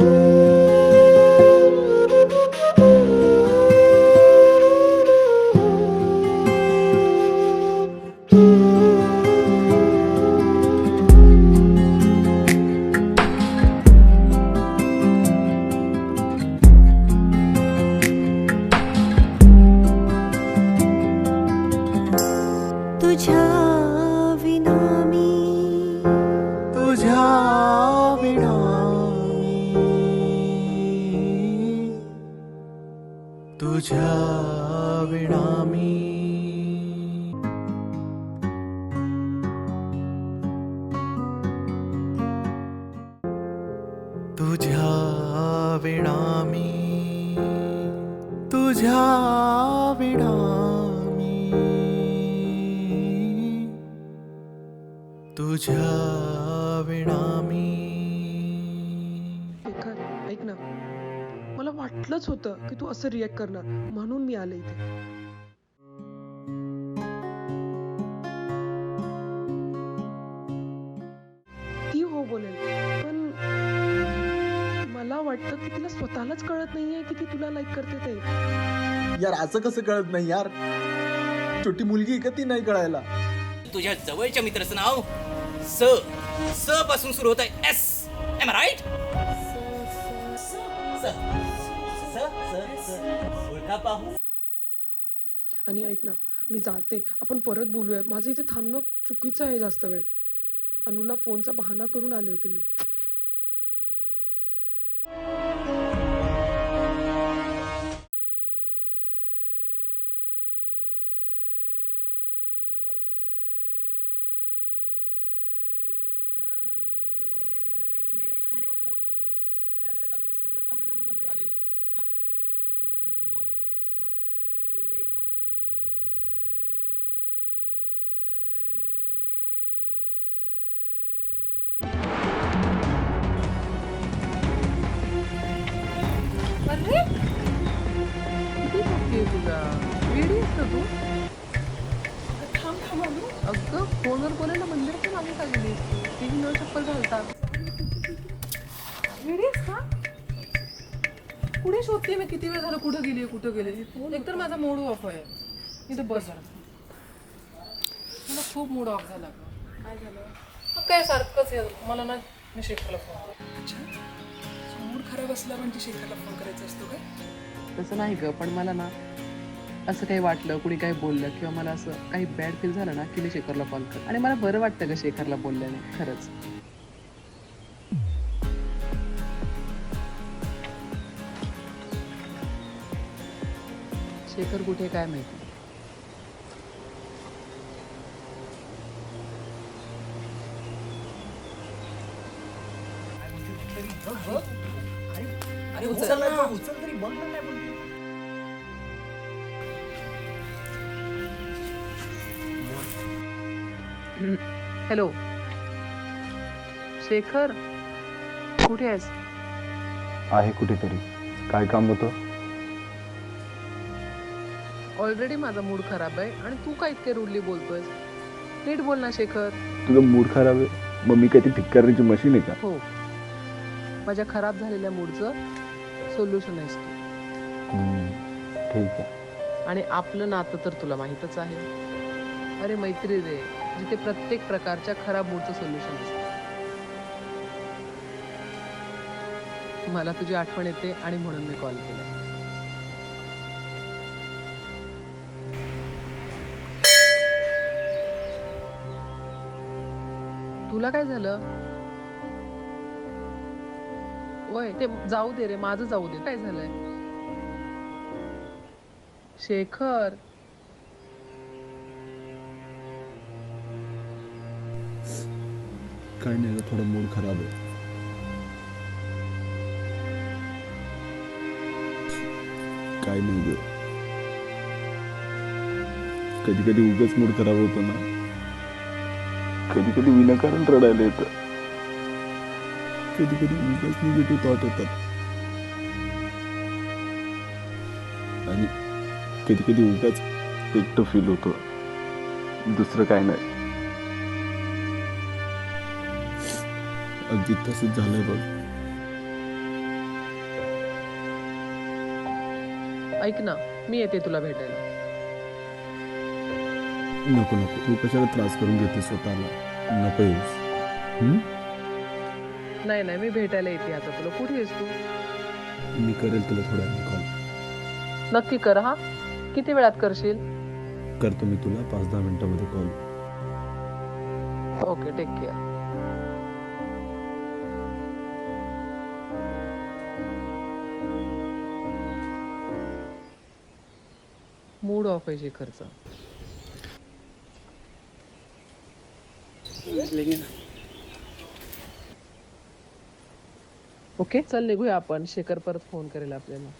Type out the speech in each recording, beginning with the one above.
तुझ्या तुझ्या विणामी. तुझ्या विणामी. तुझ्या विणामी. तुझ्या विणामी. वाटलंच होतं की तू असं रिॲक्ट करणार. म्हणून मी आले इथे. ती हो बोलेल. पण मला वाटतं की तिला स्वतःलाच कळत नाहीये की ती तुला लाईक करते ते. यार असं कसं कळत नाही यार? छोटी मुलगी आहे का ती नाही कळायला? तुझ्या जवळच्या मित्राचं नाव स. स पासून सुरू होत आहे एस एम राईट आणि ऐक ना मी जाते आपण परत बोलूया माझं इथे थांबणं चुकीचं आहे जास्त वेळ अनुला फोनचा बहाणा करून आले होते मी अरे! किती मोठी आहे तुला? वेडी आहेस का तू? थांब थांब अगं फोनवर बोलायला मंदिराच्या मागे का गेली ती न चप्पल घालतात. कुठे शोधते मी किती वेळ झालं कुठं गेली कुठं गेली एकतर माझा मूड ऑफ आहे. इथं बस जरा. मला खूप मूड ऑफ झाला. गं. काय झालं? मग काय सारखंच. मला ना मी शेखरला फोन मूड खराब असला म्हणजे शेखरला फोन करायचा असतो काय? तसं नाही ग पण मला ना असं काही वाटलं कुणी काही बोललं किंवा मला असं काही बॅड फील झालं ना की मी शेखरला कॉल कर आणि मला बरं वाटतं ग शेखरला बोलल्याने खरंच. शेखर कुठे काय माहिती? अरे उचल. ना उचल तरी बघ ना हॅलो. शेखर कुठे आहेस? आहे कुठेतरी. काय काम होतं? ऑलरेडी माझा मूड खराब आहे आणि तू काय इतके रुडली बोलतोयस? नीट बोल ना शेखर. तुझं मूड खराब आहे? मग मी काय ती ठीक करण्याची मशीन आहे का? हो. माझ्या खराब झालेल्या मूडचं सोल्युशन आहेस तू. हम्म, ठीक आहे. आणि आपलं नातं तर तुला माहीतच आहे. अरे मैत्री रे जिथे प्रत्येक प्रकारच्या खराब मूडचं सोल्युशन असतं. मला तुझी आठवण येते आणि म्हणून मी कॉल केला. तुला काय झालं? वय ते जाऊ दे रे माझं जाऊ दे. काय झालंय? शेखर. काय नाही ग, थोडं मूड खराब आहे. काय नाही ग. कधी कधी उगाच मूड खराब होतो ना. कधी कधी विनाकारण रडायला येतं. कधी कधी उगाच निगेटिव्ह थॉट येतात. आणि कधी कधी उगाच एकटं फील होतं. दुसरं काय नाही. अगदी तसंच झालंय बघ. ऐक ना मी येते तुला भेटायला. नको नको. तू कशाला त्रास करून घेते स्वतःला? नको येऊस हम्म? नाही नाही मी भेटायला येते आता तुला. कुठे आहेस तू? मी करेल तुला थोड्या कॉल नक्की कर हा? किती वेळात करशील? करतो मी तुला पाच दहा मिनिटामध्ये call okay take care mood off आहे शेखरचा ओके चल निघूया आपण. शेखर परत फोन करेल आपल्याला?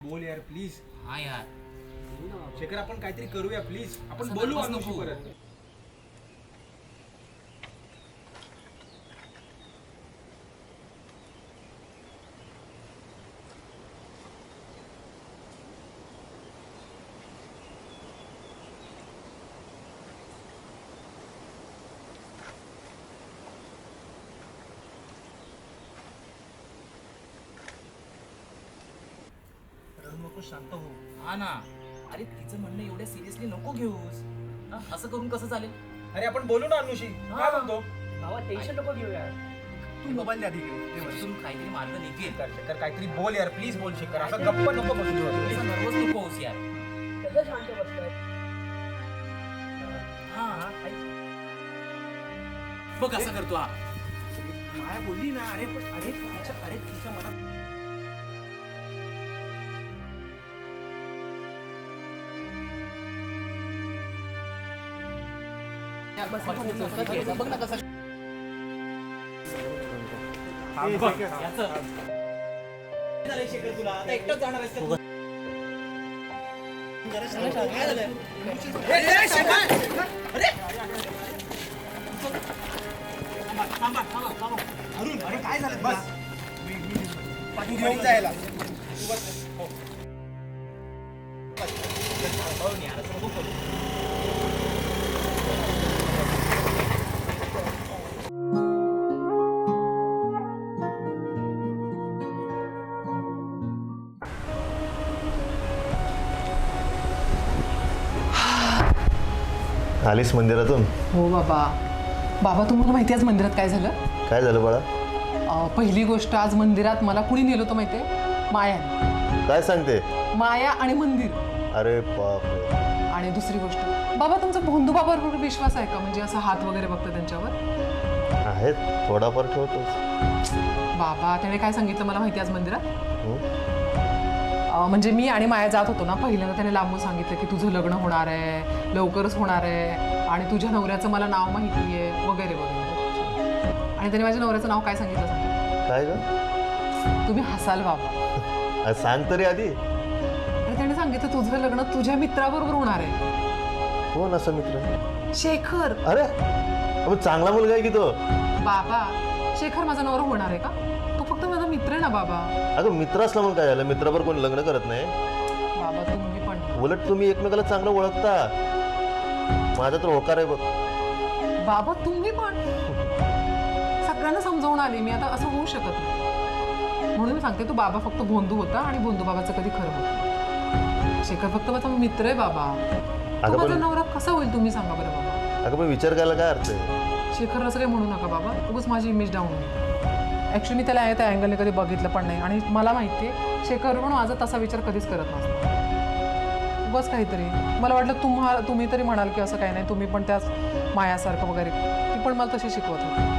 बोल यार प्लीज हा यार. शेखर आपण काहीतरी करूया प्लीज आपण बोलू नको. परत. शांत हो. हा ना. अरे तिचं म्हणणं एवढ्या सिरियसली नको घेऊस. हा, असं करून कसं चालेल? अरे आपण बोलू ना अनुशी. काय म्हणतो? बाबा टेन्शन नको घेऊया तू मोबाईल द्या तिकडे. दे बस. काहीतरी मार्ग निघेल. शेखर काहीतरी बोल यार. प्लीज बोल शेखर. असं गप्प नको बसू तू आता. नर्वस नको होस यार. हा हा ऐक. बघ असं करतो हा. माया बोलली ना अरे पण अरे तिच्या अरे तिच्या मनात अरुण अरे काय झालं बस तू घेऊन जायला. हो. हो, आलीस मंदिरातून? हो बाबा. बाबा तुम्हाला माहिती आज मंदिरात काय झालं? काय झालं बाळा? अं, पहिली गोष्ट आज मंदिरात मला कुणी नेलं होतं माहिती आहे माया. काय सांगते? माया आणि मंदिर. अरे बाप रे. आणि दुसरी गोष्ट बाबा तुमचा भोंदू बाबावर विश्वास आहे का? म्हणजे असं हात वगैरे बघतं त्यांच्यावर? आहेत थोडाफार ठेवतोस बाबा त्याने काय सांगितलं मला माहिती आहे आज मंदिरात? हं? म्हणजे मी आणि माया जात होतो ना पहिल्यांदा त्याने लांबून सांगितलं की तुझं लग्न होणार आहे लवकरच होणार आहे आणि तुझ्या नवऱ्याचं मला नाव माहिती आहे वगैरे वगैरे. आणि त्याने माझ्या नवऱ्याचं नाव काय सांगितलं सांगा. काय ग? तुम्ही हसाल बाबा. सांग तरी आधी. आणि त्याने सांगितलं तुझं लग्न तुझ्या मित्राबरोबर होणार आहे. कोण असं मित्र? शेखर. अरे चांगला मुलगा आहे की तो? बाबा शेखर माझा नवरा होणार आहे का? मित्र आहे ना बाबा. अगं मित्र असला म्हणून काय झालं? मित्राबर कोण लग्न करत नाही? बाबा तुम्ही पण. उलट तुम्ही एकमेकाला चांगलं ओळखता. माझा तर होकार आहे बघ. बाबा तुम्ही पण. सगळ्यांना समजावून आले. मी आता असं होऊ शकत नाही. म्हणून मी सांगते तो बाबा फक्त भोंदू होता आणि भोंदू बाबाचं कधी खरं होतं शेखर फक्त माझा मित्र आहे बाबा. तो अगं माझा नवरा कसा होईल तुम्ही सांगा बरं बाबा. अगं पण विचार करायला काय अर्थ आहे? शेखर असं काही म्हणू नका बाबा. उगाच माझी इमेज डाऊन होईल. ॲक्च्युली त्याला आहे त्या अँगलने कधी बघितलं पण नाही. आणि मला माहिती आहे शेखर पण माझा तसा विचार कधीच करत नसतो. बस काहीतरी. मला वाटलं तुम्हा तुम्ही तरी म्हणाल की असं काही नाही तुम्ही पण त्याच मायासारखं वगैरे. ती पण मला तशी शिकवत होती.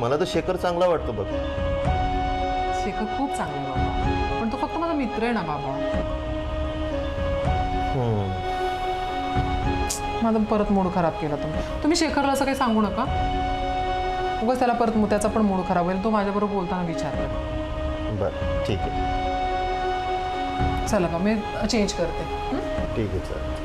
मला तर शेखर चांगला वाटतो बघ. शेखर खूप चांगला बाबा. पण तो फक्त माझा मित्र आहे ना बाबा. माझा परत मूड खराब केला तुम्ही. तुम्ही शेखरला असं काही सांगू नका. उगाच त्याला परत त्याचा पण मूड खराब होईल. तो माझ्याबरोबर बोलताना विचार करेल बरं ठीक आहे. चला बा मी चेंज करते. हं? ठीक आहे चालेल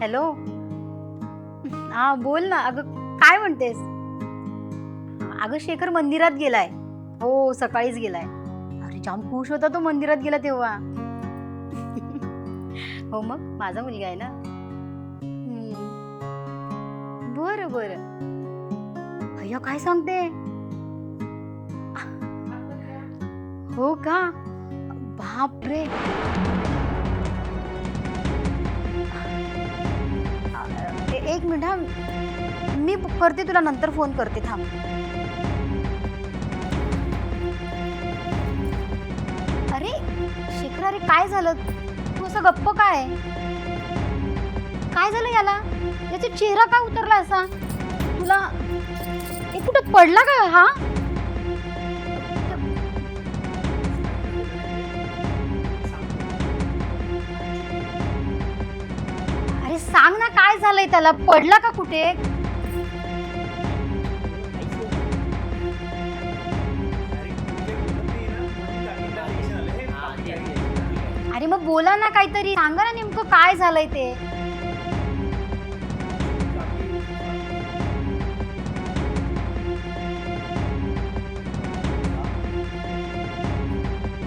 हॅलो. हा बोल ना. अगं काय काय म्हणतेस? अगं शेखर मंदिरात गेलाय. हो सकाळीच गेलाय. अरे जाम खुश होता तो मंदिरात गेला तेव्हा. हो मग माझा मुलगा आहे ना? बर बर. भैया अय्या काय सांगते? हो का? बापरे. एक मिनिट हा. मी करते तुला नंतर फोन करते थांब. अरे शेखर अरे काय झालं? तू असं गप्प काय काय झालं याला? याचा चेहरा का उतरला असा? तुला कुठं पडला का हा? सांग ना काय झालंय त्याला. पडला का कुठे? अरे मग बोला ना काहीतरी. सांगा ना नेमकं काय झालंय ते.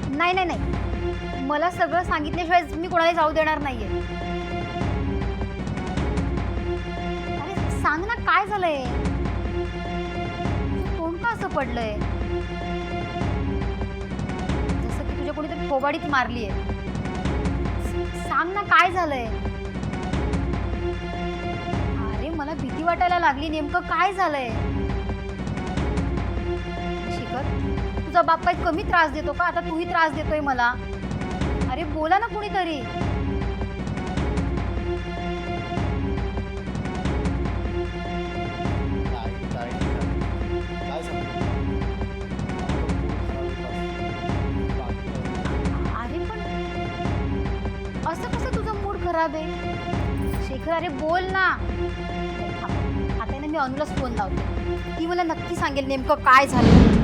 नाही नाही नाही. मला सगळं सांगितल्याशिवाय मी कोणाला जाऊ देणार नाहीये. काय झालंय? तुझं का असं पडलंय? जसं की तुझ्या कोणीतरी थोबाडीत मारलीये. सांग ना काय झालंय? अरे मला भीती वाटायला लागली. नेमकं काय झालंय? शिखर तुझा बाप काही कमी त्रास देतो का? आता तूही त्रास देतोय मला. अरे बोला ना कुणीतरी. खराब आहे शेखर अरे बोल ना. आता ना मी अनुलाच फोन लावते. ती मला नक्की सांगेल नेमकं काय झालं.